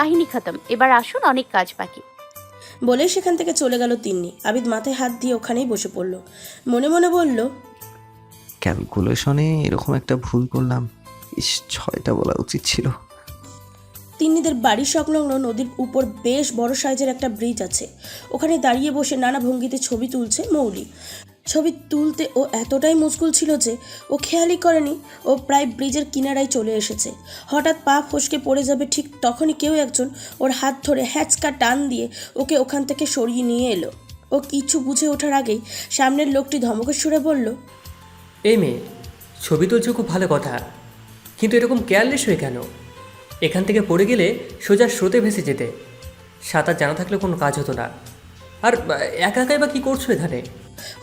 কাহিনী খতম। এবার আসুন অনেক কাজ বাকি। বলে সেখান থেকে চলে গেল তিন্নি। আবিদ মাথায় হাত দিয়ে ওখানেই বসে পড়ল। মনে মনে বলল ক্যালকুলেশনে এরকম একটা ভুল করলাম। ইস ছয়টা বলা উচিত ছিল। তিন্নিদের বাড়ি সংলগ্ন নদীর উপর বেশ বড় সাইজের একটা ব্রিজ আছে। ওখানে দাঁড়িয়ে বসে নানা ভঙ্গিতে ছবি তুলছে মৌলি। ছবি তুলতে ও এতটাই মুশকুল ছিল যে ও খেয়ালই করেনি, ও প্রায় ব্রিজের কিনারায় চলে এসেছে। হঠাৎ পা ফসকে পড়ে যাবে ঠিক তখনই কেউ একজন ওর হাত ধরে হ্যাচকা টান দিয়ে ওকে ওখান থেকে সরিয়ে নিয়ে এলো। ও কিছু বুঝে ওঠার আগেই সামনের লোকটি ধমকের সুরে বলল, এই মেয়ে, ছবি তুলছো খুব ভালো কথা, কিন্তু এরকম কেয়ারলেস হয়ে কেন? এখান থেকে পড়ে গেলে সোজা স্রোতে ভেসে যেতে। সাঁতার জানা থাকলে কোনো কাজ হতো না। আর একা একাই বা কী করছ এখানে?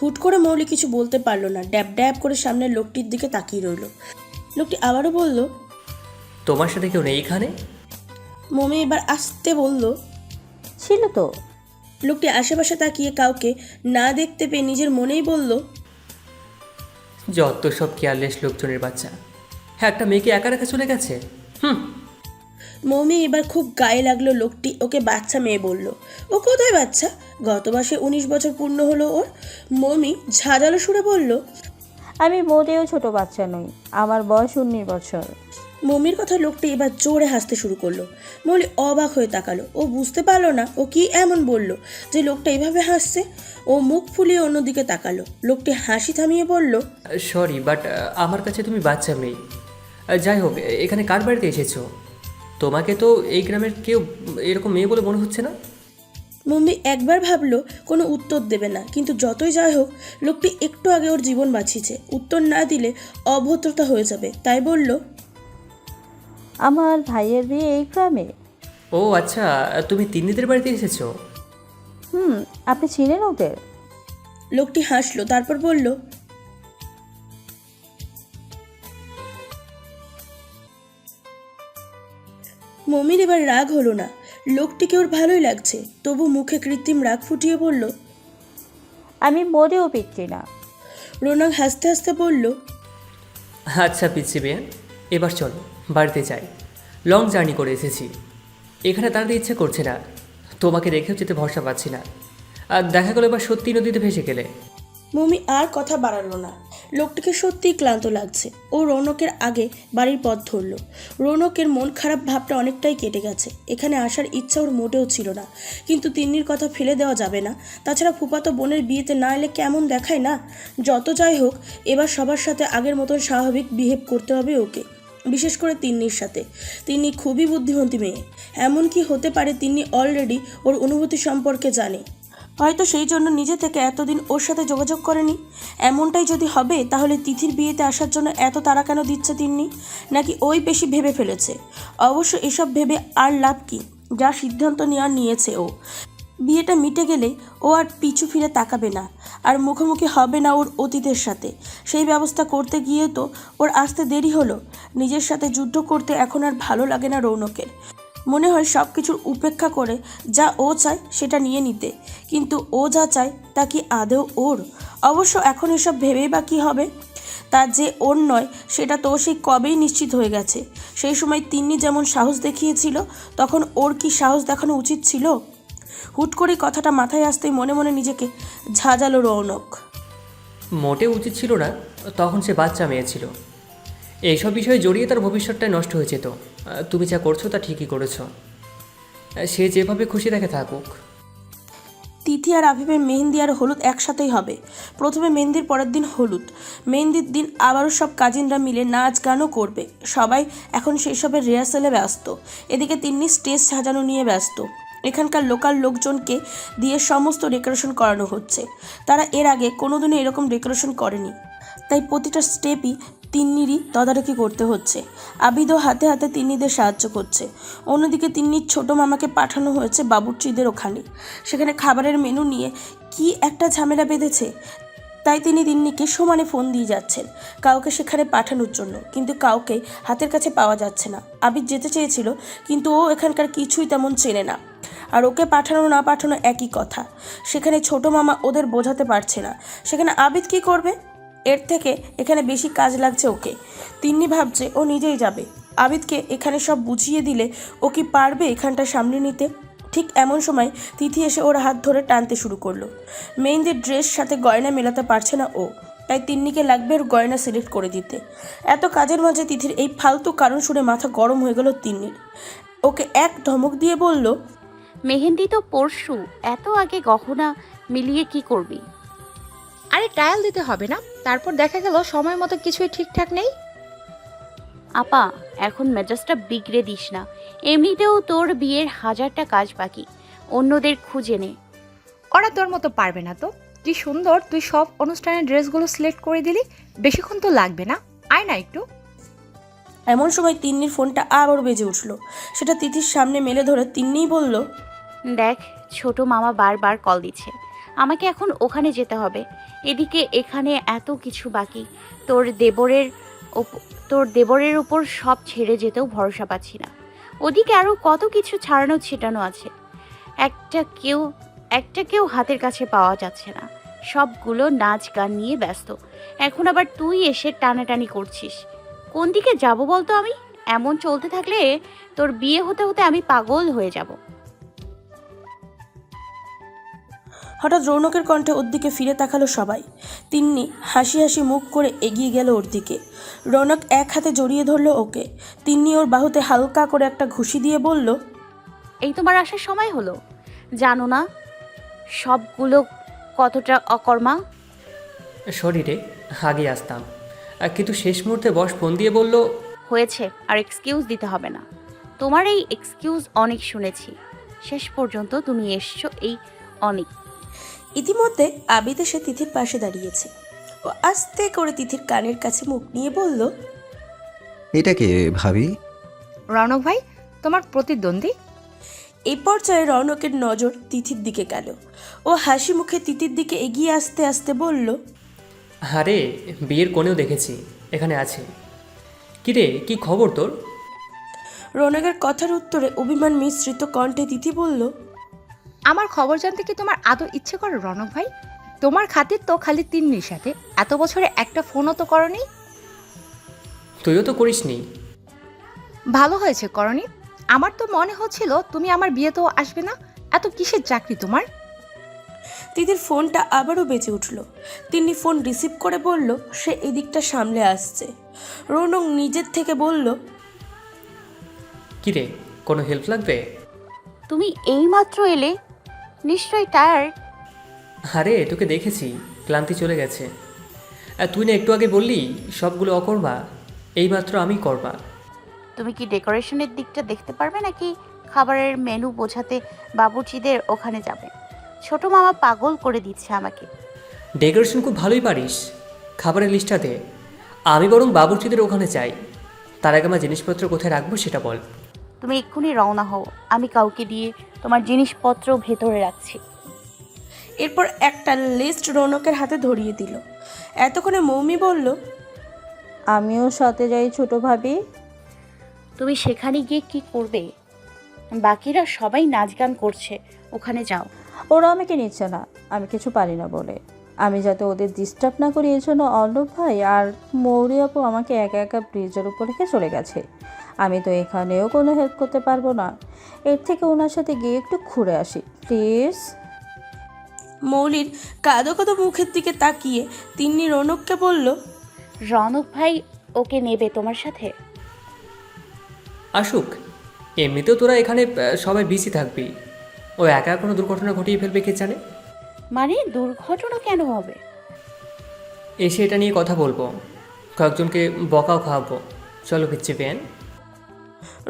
হুট করে মৌলি কিছু বলতে পারল না। ড্যাব ড্যাব করে সামনের লোকটির দিকে তাকিয়ে রইল। লোকটি আবারও বলল তোমার সাথে কেউ নেই এখানে? মমি এবার আসতে বলল ছিল তো। লোকটি আশেপাশে তাকিয়ে কাউকে না দেখতে পেয়ে নিজের মনেই বলল যত সব কেয়ারলেস লোকজনের বাচ্চা। হ্যাঁ একটা মেয়েকে একা রেখে চলে গেছে? হুম। মৌমি এবার খুব গায়ে লাগল লোকটি ওকে বাচ্চা মেয়ে বলল। ও কোথায় বাচ্চা? গত মাসে উনিশ বছর পূর্ণ হলো ওর। মৌমি ঝাঁঝালো সুরে বলল আমি মোটেও ছোট বাচ্চা নই আমার বয়স উনিশ বছর। মমির কথা লোকটি এবার জোরে হাসতে শুরু করল। মৌলি অবাক হয়ে তাকালো। ও বুঝতে পারল না ও কি এমন বলল যে লোকটা এইভাবে হাসছে? ও মুখ ফুলিয়ে অন্যদিকে তাকালো। লোকটি হাসি থামিয়ে বলল সরি বাট আমার কাছে তুমি বাচ্চা মেয়ে। যাই হোক এখানে কার বাড়িতে এসেছ? তোমাকে তো এই গ্রামের কেউ এরকম মেয়ে বলে মনে হচ্ছে না? মম্মি একবার ভাবলো কোনো উত্তর দেবে না। কিন্তু যতই যাই হোক লোকটি একটু আগে ওর জীবন বাঁচিয়েছে। উত্তর না দিলে অভদ্রতা হয়ে যাবে। তাই বলল আমার ভাইয়ের বিয়ে এই গ্রামে? ও আচ্ছা তুমি তিন তিন্নিদের বাড়িতে এসেছ? হুম আপনি ছিলেন ওদের? লোকটি হাসলো তারপর বলল মমির এবার রাগ হলো না। লোকটিকে ওর ভালোই লাগছে। তবু মুখে কৃত্রিম রাগ ফুটিয়ে বলল আমি মোটেও পিচ্ছি না। রোনাক হাসতে হাসতে বলল আচ্ছা পিচ্ছি বেয়ান এবার চলো বাড়িতে যাই। লং জার্নি করে এসেছি। এখানে দাঁড়াতে ইচ্ছে করছে না। তোমাকে রেখেও যেতে ভরসা পাচ্ছি না। আর দেখা গেলো এবার সত্যি নদীতে ভেসে গেলে। মমি আর কথা বাড়ালো না। লোকটিকে সত্যিই ক্লান্ত লাগছে। ও রৌনকের আগে বাড়ির পথ ধরল। রৌনকের মন খারাপ ভাবটা অনেকটাই কেটে গেছে। এখানে আসার ইচ্ছা ওর মোটেও ছিল না। কিন্তু তিন্নির কথা ফেলে দেওয়া যাবে না। তাছাড়া ফুপাতো বোনের বিয়েতে না এলে কেমন দেখায় না? যত যাই হোক, এবার সবার সাথে আগের মতন স্বাভাবিক বিহেভ করতে হবে ওকে। বিশেষ করে তিন্নির সাথে। তিনি খুবই বুদ্ধিমতী মেয়ে। এমন কি হতে পারে তিনি অলরেডি ওর অনুভূতি সম্পর্কে জানে। হয়তো সেই জন্য নিজে থেকে এতদিন ওর সাথে যোগাযোগ করেনি। এমনটাই যদি হবে, তাহলে তিথির বিয়েতে আসার জন্য এত তারা কেন দিচ্ছে তিন্নি? নাকি ওই বেশি ভেবে ফেলেছে? অবশ্য এসব ভেবে আর লাভ কি? যা সিদ্ধান্ত নেওয়ার নিয়েছে ও। বিয়েটা মিটে গেলে ও আর পিছু ফিরে তাকাবে না। আর মুখোমুখি হবে না ওর অতীতের সাথে। সেই ব্যবস্থা করতে গিয়ে তো ওর আসতে দেরি হলো। নিজের সাথে যুদ্ধ করতে এখন আর ভালো লাগে না রৌনকের। মনে হয় সব কিছুর উপেক্ষা করে যা ও চায় সেটা নিয়ে নিতে। কিন্তু ও যা চায় তা কি আদৌ ওর? অবশ্য এখন এসব ভেবেই বা কী হবে? তা যে ওর নয়, সেটা তো সেই কবেই নিশ্চিত হয়ে গেছে। সেই সময় তিন্নি যেমন সাহস দেখিয়েছিল, তখন ওর কি সাহস দেখানো উচিত ছিল? হুট করে কথাটা মাথায় আসতেই মনে মনে নিজেকে ঝাঁঝালো রৌনক। মোটে উচিত ছিল না, তখন সে বাচ্চা মেয়ে ছিল। এইসব বিষয়ে জড়িয়ে তার ভবিষ্যৎটাই নষ্ট হয়ে যেত। তুমি যা করছ তা ঠিকই করেছ। সে যেভাবে খুশি রেখে থাকুক। তিথি আর আভিবের মেহেন্দি আর হলুদ একসাথেই হবে। প্রথমে মেহেন্দির পরের দিন হলুদ। মেহেন্দির দিন আবারও সব কাজিনরা মিলে নাচ গানও করবে। সবাই এখন সেই সবের রিহার্সালে ব্যস্ত। এদিকে তিন্নি স্টেজ সাজানো নিয়ে ব্যস্ত। এখানকার লোকাল লোকজনকে দিয়ে সমস্ত ডেকোরেশন করানো হচ্ছে। তারা এর আগে কোনোদিনও এরকম ডেকোরেশন করেনি। তাই প্রতিটা স্টেপই তিন্নিরই তদারকি করতে হচ্ছে। আবিদও হাতে হাতে তিন্নিদের সাহায্য করছে। অন্যদিকে তিন্নির ছোট মামাকে পাঠানো হয়েছে বাবুর্চিদের ওখানে। সেখানে খাবারের মেনু নিয়ে কি একটা ঝামেলা বেঁধেছে, তাই তিনি তিন্নিকে সমানে ফোন দিয়ে যাচ্ছেন। কাউকে সেখানে পাঠানোর জন্য, কিন্তু কাউকে হাতের কাছে পাওয়া যাচ্ছে না। আবিদ যেতে চেয়েছিল, কিন্তু ও এখানকার কিছুই তেমন চেনে না। আর ওকে পাঠানো না পাঠানো একই কথা। সেখানে ছোট মামা ওদের বোঝাতে পারছে না। সেখানে আবিদ কি করবে? এর থেকে এখানে বেশি কাজ লাগছে ওকে। তিন্নি ভাবছে ও নিজেই যাবে। আবিদকে এখানে সব বুঝিয়ে দিলে ও কি পারবে এখানটা সামনে নিতে? ঠিক এমন সময় তিথি এসে ওর হাত ধরে টানতে শুরু করল। মেহেন্দির ড্রেস সাথে গয়না মেলাতে পারছে না ও, তাই তিন্নিকে লাগবে ওর গয়না সিলেক্ট করে দিতে। এত কাজের মাঝে তিথির এই ফালতু কারণ শুনে মাথা গরম হয়ে গেল তিন্নির। ওকে এক ধমক দিয়ে বলল, মেহেন্দি তো পরশু, এত আগে গহনা, মিলিয়ে কি করবি? আরে ট্রায়াল দিতে হবে না। তারপর দেখা গেল সময় মতো কিছুই ঠিকঠাক নেই। আপা এখন মেজাজটা বিগড়ে দিস না। এমনিতেও তোর বিয়ের হাজারটা কাজ বাকি। অন্যদের খুঁজে নে। ওরা তোর মতো পারবে না তো। তুই সুন্দর তুই সব অনুষ্ঠানের ড্রেসগুলো সিলেক্ট করে দিলি। বেশিক্ষণ তো লাগবে না। আয় না একটু। এমন সময় তিন্নির ফোনটা আবার বেজে উঠল। সেটা তিথির সামনে মেলে ধরে তিন্নিই বলল দেখ ছোট মামা বারবার কল দিচ্ছে। আমাকে এখন ওখানে যেতে হবে। এদিকে এখানে এত কিছু বাকি। তোর দেবরের তোর দেবরের উপর সব ছেড়ে যেতেও ভরসা পাচ্ছি না। ওদিকে আরও কত কিছু ছাড়ানো ছেটানো আছে। একটা কেউ একটা কেউ হাতের কাছে পাওয়া যাচ্ছে না। সবগুলো নাচ গান নিয়ে ব্যস্ত। এখন আবার তুই এসে টানাটানি করছিস। কোন দিকে যাব বলতো আমি? এমন চলতে থাকলে তোর বিয়ে হতে হতে আমি পাগল হয়ে যাব। হঠাৎ রৌনকের কণ্ঠে ওর দিকে ফিরে তাকালো সবাই। তিন্নি হাসি হাসি মুখ করে এগিয়ে গেল ওর দিকে। রৌনক এক হাতে জড়িয়ে ধরলো ওকে। তিন্নি ওর বাহুতে হালকা করে একটা ঘুষি দিয়ে বলল এই তোমার আসার সময় হলো। জানো না সবগুলো কতটা অকর্মা? শরীরে আগে আসতাম। কিন্তু শেষ মুহূর্তে বস ফোন দিয়ে বলল হয়েছে আর এক্সকিউজ দিতে হবে না। তোমার এই এক্সকিউজ অনেক শুনেছি। শেষ পর্যন্ত তুমি এসছো এই অনেক। ইতিমধ্যে আবিদ এসে তিথির পাশে দাঁড়িয়েছে। ও আস্তে করে তিথির কানের কাছে মুখ নিয়ে বলল এটা কে ভাবি? রনক ভাই তোমার প্রতিদ্বন্দ্বী? এই পর্যায়ে রৌনকের নজর তিথির দিকে গেল। ও হাসি মুখে তিথির দিকে এগিয়ে আসতে আসতে বলল আরে বিয়ের কোণেও দেখেছি এখানে আছে। কিরে কি খবর তোর? রৌনকের কথার উত্তরে অভিমান মিশ্রিত কণ্ঠে তিথি বলল আমার খবর জানতে কি তোমার আদৌ ইচ্ছে করে রনক ভাই? তোমার খাতির তো খালি তিন্নির সাথে। এত বছরে একটা ফোনও তো করনি। তুইও তো করিসনি। ভালো হয়েছে করনি। আমার তো মনে হচ্ছিল তুমি আমার বিয়েতেও আসবে না। এত কিসের চাকরি তোমার? তিথির ফোনটা আবারও বেঁচে উঠল। তিনি ফোন রিসিভ করে বলল সে এদিকটা সামলে আসছে। রৌনক নিজের থেকে বলল কিরে কোনো হেল্প লাগবে? তুমি এইমাত্র এলে নিশ্চয়ই টায়ার্ড আরে তোকে দেখেছি। ক্লান্তি চলে গেছে। আর তুই না একটু আগে বললি সবগুলো অকর্মা এইমাত্র আমি করবা তুমি কি ডেকোরেশনের দিকটা দেখতে পারবে নাকি খাবারের মেনু বোঝাতে বাবুর্চিদের ওখানে যাবে? ছোট মামা পাগল করে দিচ্ছে আমাকে। ডেকোরেশন খুব ভালোই পারিস খাবারের লিস্টটা দে আমি বরং বাবুর্চিদের ওখানে চাই তার আগে আমার জিনিসপত্র কোথায় রাখব সেটা বল। তুমি এক্ষুনি রওনা হও আমি কাউকে দিয়ে তোমার জিনিসপত্র ভেতরে রাখছি। এরপর একটা লিস্ট রৌনকের হাতে ধরিয়ে দিল। এতক্ষণে মৌমি বলল আমিও সাথে যাই ছোট ভাবি। তুমি সেখানে গিয়ে কি করবে? বাকিরা সবাই নাচ গান করছে ওখানে যাও। ওরা আমাকে নিচ্ছে না আমি কিছু পারি না বলে। আমি যাতে ওদের ডিস্টার্ব না করি এই জন্য অর্ণব ভাই আর মৌরি আপু আমাকে একা একা ব্রিজের উপর রেখে চলে গেছে। আমি তো এখানেও কোনো হেল্প করতে পারব না। এর থেকে ওনার সাথে গিয়ে একটু ঘুরে আসি প্লিজ মৌলির কাদো কাদো মুখের দিকে তাকিয়ে তিন্নি রৌনককে বলল রনক ভাই ওকে নেবে তোমার সাথে? আসুক এমনিতেও তোরা এখানে আহ, সবাই বিসি থাকবি। ও একা কোনো দুর্ঘটনা ঘটিয়ে ফেলবে কে জানে? মানে দুর্ঘটনা কেন হবে? এসে এটা নিয়ে কথা বলব। কয়েকজনকে বকাও খাওয়াবো। চলো পিচ্ছি বেন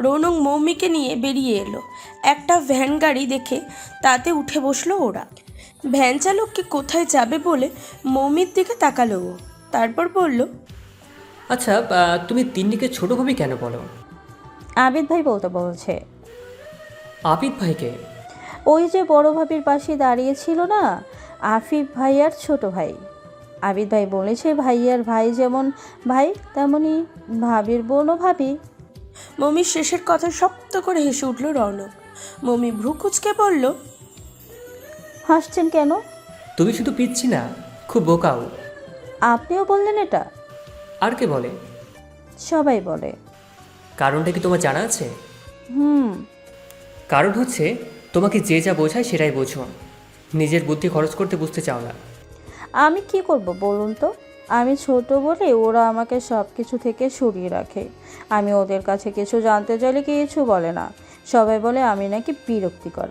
রৌনক মৌমিকে নিয়ে বেরিয়ে এলো। একটা ভ্যান গাড়ি দেখে তাতে উঠে বসল ওরা। ভ্যান চালককে কোথায় যাবে বলে মৌমির দিকে তাকালো ও। তারপর বলল আচ্ছা তুমি তিন্নিকে ছোট ভাবি কেন বলো? আবিদ ভাই বলতে বলছে। আবিদ ভাইকে? ওই যে বড় ভাবির পাশে দাঁড়িয়ে ছিল না আফিফ ভাই আর ছোট ভাই। আবিদ ভাই বলেছে ভাইয়ার ভাই যেমন ভাই তেমনি ভাবির বোনও ভাবি। মমির শেষের কথা শক্ত করে হেসে উঠল রৌনক মমি ভ্রু কুচকে বলল হাসছেন কেন? তুমি শুধু পিচ্ছি না খুব বোকাও। আপনিও বললেন এটা? আর কে বলে? সবাই বলে। কারণটা কি তোমার জানা আছে? হুম। কারণ হচ্ছে তোমাকে যে যা বোঝায় সেটাই বোঝো। নিজের বুদ্ধি খরচ করতে বুঝতে চাও না। আমি কি করব বলুন তো? আমি ছোট বলে ওরা আমাকে সব কিছু থেকে সরিয়ে রাখে। আমি ওদের কাছে কিছু জানতে চাইলে কিছু বলে না। সবাই বলে আমি নাকি বিরক্তিকর।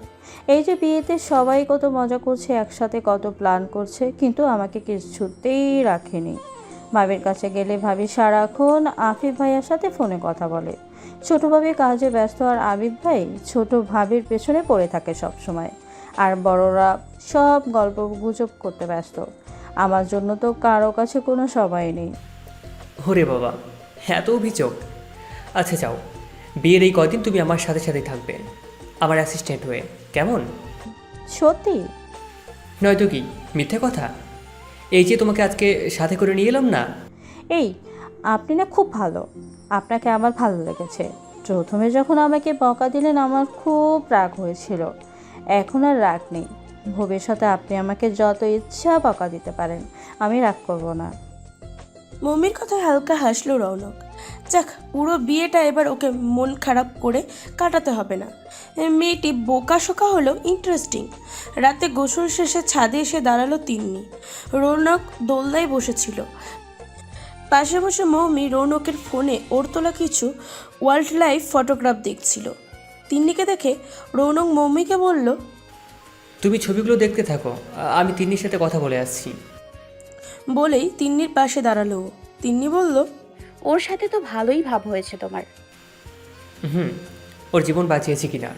এই যে বিয়েতে সবাই কত মজা করছে, একসাথে কত প্ল্যান করছে, কিন্তু আমাকে কিছুতেই রাখেনি। ভাবির কাছে গেলে ভাবি সারাক্ষণ আফিফ ভাইয়ার সাথে ফোনে কথা বলে। ছোট ভাবি কাজে ব্যস্ত আর আবিদ ভাই ছোট ভাবির পেছনে পড়ে থাকে সব সময় আর বড়রা সব গল্প গুজব করতে ব্যস্ত। আমার জন্য তো কারও কাছে কোনো সময় নেই। ওরে বাবা এত অভিযোগ। আচ্ছা যাও। বিয়ের এই কদিন তুমি আমার সাথে সাথেই থাকবে আমার অ্যাসিস্ট্যান্ট হয়ে। কেমন? সত্যি? নয়তো কি মিথ্যে কথা? এই যে তোমাকে আজকে সাথে করে নিয়ে এলাম না? এই আপনি না খুব ভালো। আপনাকে আমার ভালো লেগেছে। প্রথমে যখন আমাকে বকা দিলেন আমার খুব রাগ হয়েছিল। এখন আর রাগ নেই। ভবিষ্যতে আপনি আমাকে যত ইচ্ছা বকা দিতে পারেন, আমি রাগ করব না। মম্মির কথায় হালকা হাসলো রৌনক। যাক, পুরো বিয়েটা এবার ওকে মন খারাপ করে কাটাতে হবে না। মেয়েটি বোকা শোকা হলেও ইন্টারেস্টিং রাতে গোসল শেষে ছাদে এসে দাঁড়াল তিন্নি। রৌনক দোলনায় বসেছিল। পাশে বসে মৌমি রৌনকের ফোনে ওর তোলা কিছু ওয়াইল্ড লাইফ ফটোগ্রাফ দেখছিল। তিন্নিকে দেখে রৌনক মৌমিকে বলল তুমি ছবিগুলো দেখতে থাকো। আমি তিন্নির সাথে কথা বলে আসছি। বলেই তিন্নির পাশে দাঁড়াল। তিন্নি বলল ওর সাথে তো ভালোই ভাব হয়েছে তোমার। হুম ওর জীবন বাঁচিয়েছি কিনা?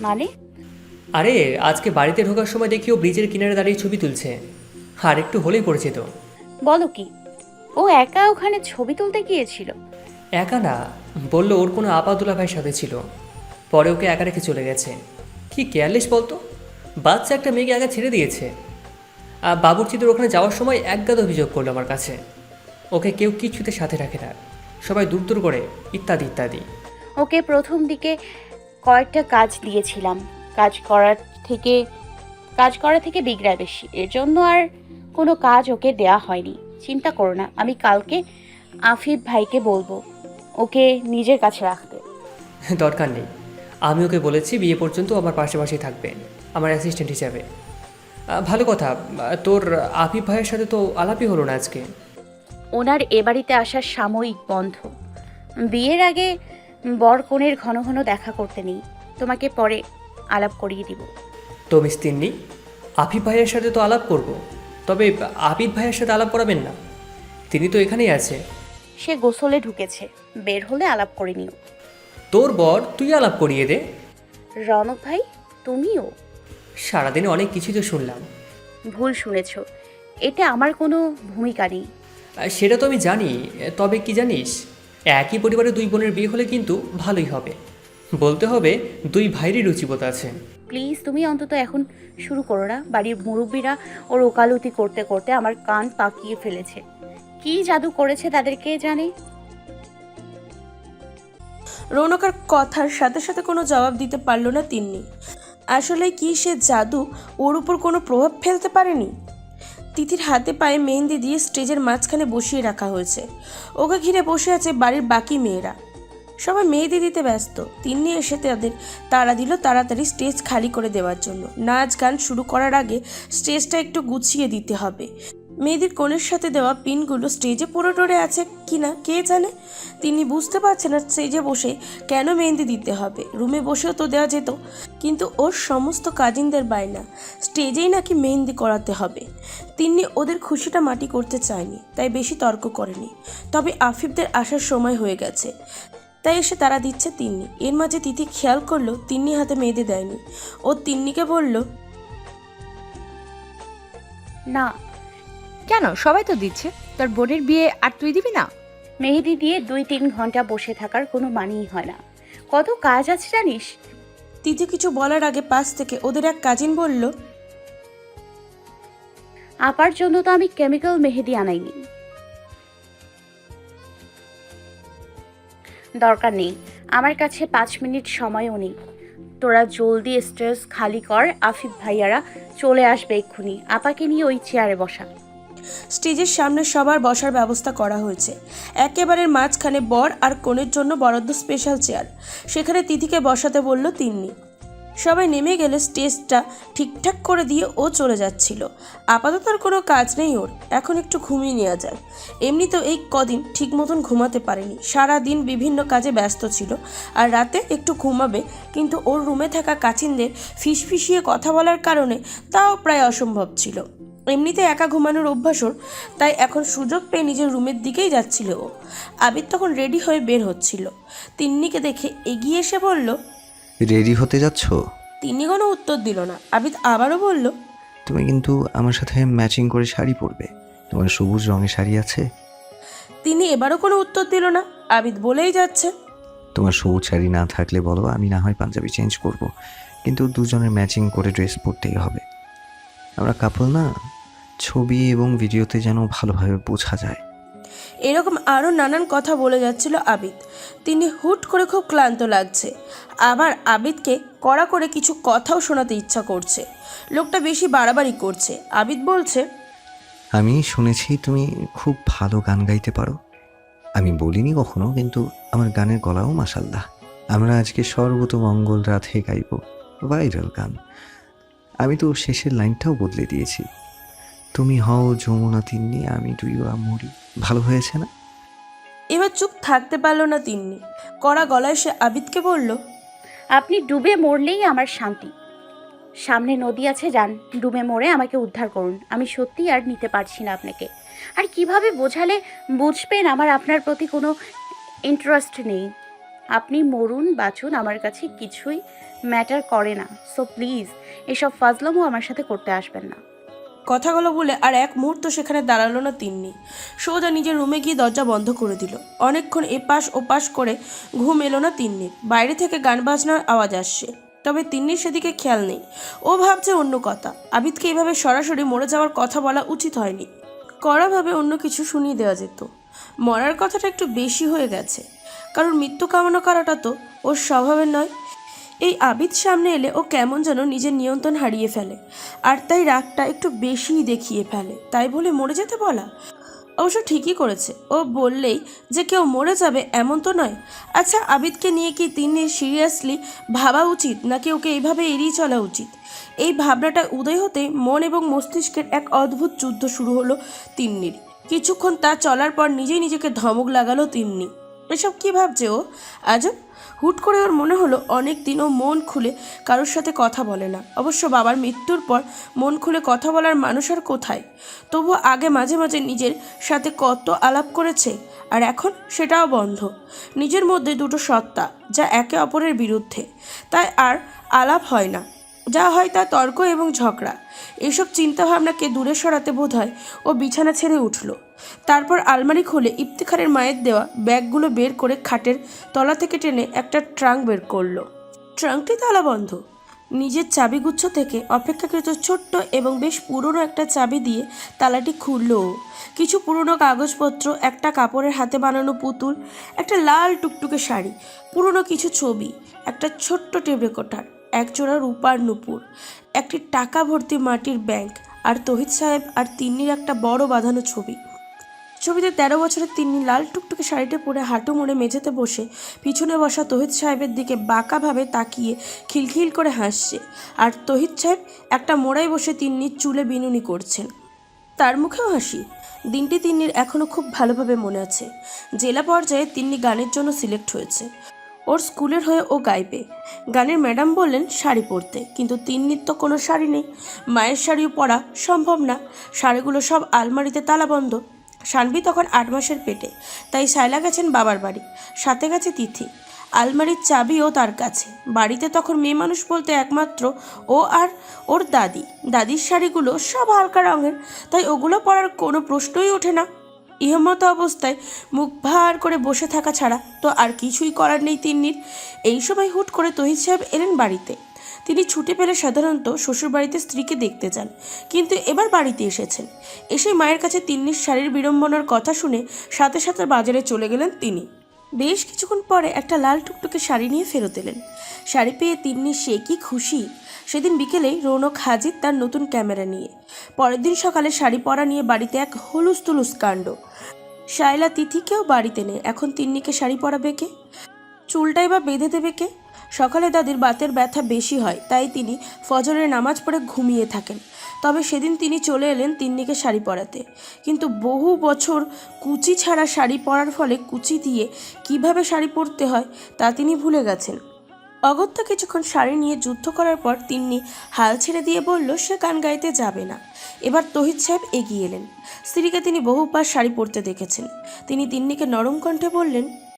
মানে? আরে আজকে বাড়িতে ঢোকার সময় দেখি ও ব্রিজের কিনারে দাঁড়িয়ে ছবি তুলছে। আর একটু হলেই পড়েছে তো। বলো কি ও একা ওখানে ছবি তুলতে গিয়েছিল? একা না বলল ওর কোনো আপাদুলা ভাইয়ের সাথে ছিল। পরে ওকে একা রেখে চলে গেছে। কি কেয়ারলেস বলতো? বাচ্চা একটা মেয়েকে একা ছেড়ে দিয়েছে। আর বাবুর্চিদের ওখানে যাওয়ার সময় একগাদ অভিযোগ করল আমার কাছে। ওকে কেউ কিছুতে সাথে রাখে না। সবাই দূর দূর করে ইত্যাদি ইত্যাদি। ওকে প্রথম দিকে কয়েকটা কাজ দিয়েছিলাম। কাজ করার থেকে কাজ করা থেকে বিগড়ায় বেশি। এর জন্য আর কোনো কাজ ওকে দেয়া হয়নি। চিন্তা করো না আমি কালকে আফিফ ভাইকে বলব ওকে নিজের কাছে রাখতে। দরকার নেই। আমি ওকে বলেছি বিয়ে পর্যন্ত আমার পাশাপাশি থাকবে আমার অ্যাসিস্ট্যান্ট হিসাবে। ভালো কথা তোর আফিফ ভাইয়ের সাথে তো আলাপই হলো না আজকে। ওনার এ বাড়িতে আসার সাময়িক বন্ধ। বিয়ের আগে বর কনের ঘন ঘন দেখা করতে নেই। তোমাকে পরে আলাপ করিয়ে দিব। তো মিস তিন্নি আফিফ ভাইয়ের সাথে তো আলাপ করব তবে আবিদ ভাইয়ের সাথে আলাপ করাবেন না। তিনি তো এখানেই আছে। সে গোসলে ঢুকেছে বের হলে আলাপ করে নিও। তোর বর তুই আলাপ করিয়ে দে। রনক ভাই তুমিও? সারাদিনে অনেক কিছু তো শুনলাম। ভুল শুনেছ। এতে আমার কোনো ভূমিকা নেই। আর সেটা তো আমি জানি তবে কি জানিস? একই পরিবারে দুই বোনের বিয়ে হলে কিন্তু ভালোই হবে। বলতে হবে দুই ভাইয়েরই রুচিবোধ আছে। প্লিজ তুমি অন্তত এখন শুরু করো না। বাড়ির মুরব্বীরা ওর ওকালতি করতে করতে আমার কান পাকিয়ে ফেলেছে। কি জাদু করেছে তাদেরকে জানে? রৌনকার কথার সাথে সাথে কোনো জবাব দিতে পারল না তিন্নি। আসলে কি সে জাদু ওর উপর কোনো প্রভাব ফেলতে পারেনি? তিথির হাতে পায়ে মেহেন্দি দিয়ে স্টেজের মাঝখানে বসিয়ে রাখা হয়েছে। ওকে ঘিরে বসে আছে বাড়ির বাকি মেয়েরা। সবাই মেহেদি দিতে ব্যস্ত। তিনি এসে তাদের তাড়া দিল তাড়াতাড়ি স্টেজ খালি করে দেওয়ার জন্য। নাচ গান শুরু করার আগে স্টেজটা একটু গুছিয়ে দিতে হবে। মেয়েদের কোণের সাথে দেওয়া পিনগুলো স্টেজে পড়ে টরে আছে কি না কে জানে? তিনি বুঝতে পারছেন না স্টেজে বসে কেন মেহেন্দি দিতে হবে। রুমে বসেও তো দেওয়া যেত, কিন্তু ওর সমস্ত কাজিনদের বায়না। স্টেজেই নাকি মেহেন্দি করাতে হবে। তিনি ওদের খুশিটা মাটি করতে চায়নি, তাই বেশি তর্ক করেনি। তবে আফিফদের আসার সময় হয়ে গেছে। তাই এসে তারা দিচ্ছে তিন্নি। এর মাঝে তিথি খেয়াল করল তিন্নি হাতে মেহেদি দেয়নি। ও তিন্নিকে বলল, না কেন? সবাই তো দিচ্ছে। তোর বোনের বিয়ে আর তুই দিবি না? মেহেদি দিয়ে দুই তিন ঘণ্টা বসে থাকার কোনো মানেই হয় না। কত কাজ আছে জানিস? তিথি কিছু বলার আগে পাশ থেকে ওদের এক কাজিন বলল আপার জন্য তো আমি কেমিক্যাল মেহেদি আনাইনি। দরকার নেই। আমার কাছে পাঁচ মিনিট সময়ও নেই। তোরা জলদি স্ট্রেস খালি কর। আফিফ ভাইয়ারা চলে আসবে এক্ষুনি। আপাকে নিয়ে ওই চেয়ারে বসা। স্টেজের সামনে সবার বসার ব্যবস্থা করা হয়েছে। একেবারে মাঝখানে বর আর কনের জন্য বরাদ্দ স্পেশাল চেয়ার সেখানে তিথিকে বসাতে বলল তিন্নি। সবাই নেমে গেলে স্টেজটা ঠিকঠাক করে দিয়ে ও চলে যাচ্ছিল। আপাতত আর কোনো কাজ নেই ওর, এখন একটু ঘুমিয়ে নেওয়া যায় এমনিতেও এই কদিন ঠিক মতন ঘুমাতে পারেনি। সারা দিন বিভিন্ন কাজে ব্যস্ত ছিল আর রাতে একটু ঘুমাবে, কিন্তু ওর রুমে থাকা কাচিনদের ফিসফিসিয়ে কথা বলার কারণে তাও প্রায় অসম্ভব ছিল। এমনিতে একা ঘুমানোর অভ্যাস ওর তাই এখন সুযোগ পেয়ে নিজের রুমের দিকেই যাচ্ছিল ও। আবির তখন রেডি হয়ে বের হচ্ছিল। তিন্নিকে দেখে এগিয়ে এসে বলল রেডি হতে যাচ্ছ? তিনি কোনো উত্তর দিল না। আবিদ আবারও বলল তুমি কিন্তু আমার সাথে ম্যাচিং করে শাড়ি পরবে। তোমার সবুজ রঙের শাড়ি আছে। তিনি এবারও কোনো উত্তর দিল না। আবিদ বলেই যাচ্ছে তোমার সবুজ শাড়ি না থাকলে বলো আমি না হয় পাঞ্জাবি চেঞ্জ করব। কিন্তু দুজনের ম্যাচিং করে ড্রেস পরতেই হবে। আমরা কাপল না? ছবি এবং ভিডিওতে যেন ভালোভাবে বোঝা যায়। এরকম আরও নানান কথা বলে যাচ্ছিল আবিদ। তিনি হুট করে খুব ক্লান্ত লাগছে। আবার আবিদকে কড়া করে কিছু কথাও শোনাতে ইচ্ছা করছে। লোকটা বেশি বাড়াবাড়ি করছে। আবিদ বলছে আমি শুনেছি তুমি খুব ভালো গান গাইতে পারো। আমি বলিনি কখনো কিন্তু আমার গানের গলাও মাসাল্লাহ আমরা আজকে সর্বতমঙ্গল রাধে গাইব ভাইরাল গান। আমি তো শেষের লাইনটাও বদলে দিয়েছি। তুমি হও যমুনা তিন্নি আমি তুইও মরি ভালো হয়েছে না? এবার চুপ থাকতে পারল না তিন্নি। কড়া গলায় সে আবিদকে বলল আপনি ডুবে মরলেই আমার শান্তি। সামনে নদী আছে যান ডুবে মরে আমাকে উদ্ধার করুন। আমি সত্যি আর নিতে পারছি না আপনাকে। আর কীভাবে বোঝালে বুঝবেন আমার আপনার প্রতি কোনো ইন্টারেস্ট নেই। আপনি মরুন বাঁচুন আমার কাছে কিছুই ম্যাটার করে না। সো প্লিজ এসব ফাজলামও আমার সাথে করতে আসবেন না। কথাগুলো বলে আর এক মুহূর্ত সেখানে দাঁড়াল না তিন্নি। সোজা নিজের রুমে গিয়ে দরজা বন্ধ করে দিল। অনেকক্ষণ এপাশ ওপাশ করে ঘুম এলো না তিন্নির। বাইরে থেকে গান বাজনার আওয়াজ আসছে। তবে তিন্নির সেদিকে খেয়াল নেই। ও ভাবছে অন্য কথা। আবিদকে এভাবে সরাসরি মরে যাওয়ার কথা বলা উচিত হয়নি। কড়াভাবে অন্য কিছু শুনিয়ে দেওয়া যেত। মরার কথাটা একটু বেশি হয়ে গেছে। কারণ মৃত্যু কামনা করাটা তো ওর স্বভাবের নয়। এই আবিদ সামনে এলে ও কেমন যেন নিজের নিয়ন্ত্রণ হারিয়ে ফেলে। আর তাই রাগটা একটু বেশিই দেখিয়ে ফেলে। তাই বলে মরে যেতে বলা? অবশ্য ঠিকই করেছে। ও বললেই যে কেউ মরে যাবে এমন তো নয়। আচ্ছা আবিদকে নিয়ে কি তিনি সিরিয়াসলি ভাবা উচিত, নাকি ওকে এইভাবে এড়িয়ে চলা উচিত? এই ভাবনাটা উদয় হতে মন এবং মস্তিষ্কের এক অদ্ভুত যুদ্ধ শুরু হলো তিন্নির। কিছুক্ষণ তা চলার পর নিজেই নিজেকে ধমক লাগালো তিন্নি। এসব কী ভাবছে ও? আজব! হুট করে ওর মনে হলো অনেক দিনও মন খুলে কারোর সাথে কথা বলে না। অবশ্য বাবার মৃত্যুর পর মন খুলে কথা বলার মানুষ আর কোথায়? তবু আগে মাঝে মাঝে নিজের সাথে কত আলাপ করেছে, আর এখন সেটাও বন্ধ। নিজের মধ্যে দুটো সত্তা, যা একে অপরের বিরুদ্ধে। তাই আর আলাপ হয় না। যা হয় তা তর্ক এবং ঝগড়া। এসব চিন্তাভাবনাকে দূরে সরাতে বোধ হয় ও বিছানা ছেড়ে উঠল। তারপর আলমারি খুলে ইফতিখারের মায়ের দেওয়া ব্যাগগুলো বের করে খাটের তলা থেকে টেনে একটা ট্রাঙ্ক বের করল। ট্রাঙ্কটি তালা বন্ধ নিজের চাবিগুচ্ছ থেকে অপেক্ষাকৃত ছোট্ট এবং বেশ পুরনো একটা চাবি দিয়ে তালাটি খুলল। কিছু পুরনো কাগজপত্র, একটা কাপড়ের হাতে বানানো পুতুল, একটা লাল টুকটুকে শাড়ি, পুরনো কিছু ছবি, একটা ছোট্ট টেপ রেকর্ডার একজোড়া রূপার নুপুর, একটি টাকা ভর্তি মাটির ব্যাংক আর তহিদ সাহেব আর তিন্নির একটা বড় বাঁধানো ছবি। ছবিতে তেরো বছরের তিন্নি লাল টুকটুকে শাড়িটা পরে হাঁটু মুড়ে মেঝেতে বসে পিছনে বসা তহিদ সাহেবের দিকে বাঁকাভাবে তাকিয়ে খিলখিল করে হাসছে আর তহিদ সাহেব একটা মোড়ায় বসে তিন্নির চুলে বিনুনি করছেন। তার মুখেও হাসি। দিনটি তিন্নির এখনও খুব ভালোভাবে মনে আছে। জেলা পর্যায়ে তিন্নি গানের জন্য সিলেক্ট হয়েছে। ওর স্কুলের হয়ে ও গাইবে। গানের ম্যাডাম বললেন, শাড়ি পরতে। কিন্তু তিন্নির তো কোনো শাড়ি নেই। মায়ের শাড়িও পরা সম্ভব না। শাড়িগুলো সব আলমারিতে তালাবন্ধ সানভি তখন আট মাসের পেটে। তাই সাইলা গেছেন বাবার বাড়ি। সাথে গেছে তিথি। আলমারির চাবিও তার কাছে। বাড়িতে তখন মেয়ে মানুষ বলতে একমাত্র ও আর ওর দাদি। দাদির শাড়িগুলো সব হালকা রঙের। তাই ওগুলো পরার কোনো প্রশ্নই ওঠে না। ইহমত অবস্থায় মুখ ভার করে বসে থাকা ছাড়া তো আর কিছুই করার নেই তিন্নির। এই সময় হুট করে তহিদ সাহেব এলেন বাড়িতে। তিনি ছুটে পেলে সাধারণত শ্বশুরবাড়িতে স্ত্রীকে দেখতে যান, কিন্তু এবার বাড়িতে এসেছেন। এসে মায়ের কাছে তিন্নির শাড়ির বিড়ম্বনার কথা শুনে সাথে সাথে বাজারে চলে গেলেন তিনি। বেশ কিছুক্ষণ পরে একটা লাল টুকটুকে শাড়ি নিয়ে ফেরত এলেন। শাড়ি পেয়ে তিন্নি সে কি খুশি? সেদিন বিকেলেই রৌনক, হাজির তার নতুন ক্যামেরা নিয়ে। পরের দিন সকালে শাড়ি পরা নিয়ে বাড়িতে এক হলুস তুলুস কাণ্ড। শায়লা তিথিকেও বাড়িতে নেই, এখন তিন্নিকে শাড়ি পরাবে কে? চুলটাই বা বেঁধে দেবে কে? সকালে দাদির বাতের ব্যথা বেশি হয়, তাই তিনি ফজরের নামাজ পড়ে ঘুমিয়ে থাকেন। তবে সেদিন তিনি চলে এলেন তিন্নিকে শাড়ি পরাতে। কিন্তু বহু বছর কুচি ছাড়া শাড়ি পরার ফলে কুচি দিয়ে কীভাবে শাড়ি পরতে হয় তা তিনি ভুলে গেছেন। অগত্যা কিছুক্ষণ শাড়ি নিয়ে যুদ্ধ করার পর তিন্নি হাল ছেড়ে দিয়ে বলল, সে গান গাইতে যাবে না। এবার তহিদ সাহেব এগিয়ে এলেন। স্ত্রীকে তিনি বহুবার শাড়ি পরতে দেখেছেন। তিনি তিন্নিকে নরম কণ্ঠে বললেন